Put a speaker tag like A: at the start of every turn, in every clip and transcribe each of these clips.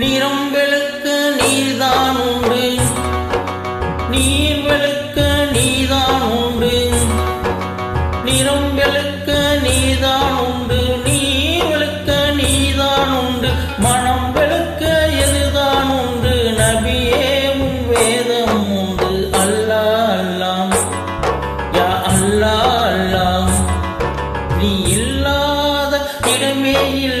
A: நிறம்பெழுக்க நீதான் உண்டு. நீர்களுக்கு நீதான் உண்டு. நிறம்பெழுக்க நீதான் உண்டு. நீர்களுக்கு நீதான் உண்டு. மனம் வெளுக்க எதுதான் உண்டு. நபியே உன் வேதம் உண்டு. அல்லா அல்லாம் யா அல்லா அல்லாம் நீ இல்லாத இடமே இல்லை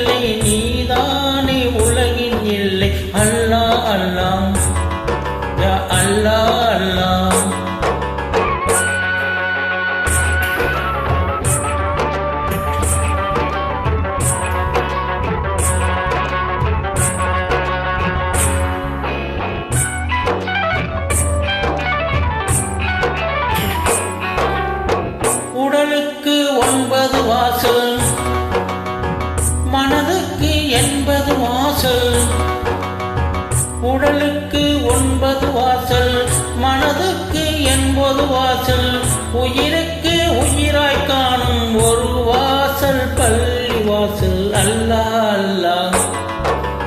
A: உடலுக்கு ஒன்பது வாசல் மனதுக்கு எண்பது வாசல் உயிருக்கு உயிராய் காணும் ஒரு வாசல் பள்ளி வாசல். அல்லா அல்லா.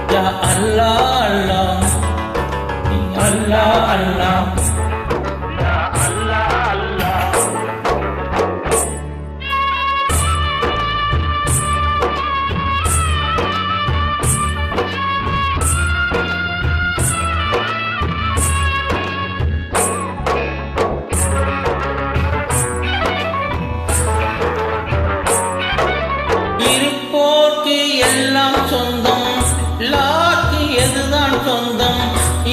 A: யா அல்லா அல்லா. அல்லா அல்லா. லோக்கு எல்லாம் சொந்தம். லாக்கு எதுதான் சொந்தம்?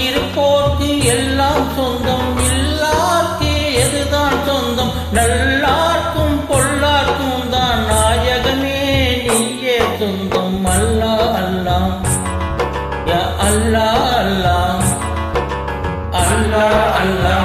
A: இருப்போர்க்கு எல்லாம் சொந்தம். இல்லார்க்கு எதுதான் சொந்தம்? நல்லார்க்கும் பொல்லார்க்கும் தான் நாயகமே நீயே சொந்தம். அல்லா அல்லா அல்லா அல்லா அல்லா அல்லா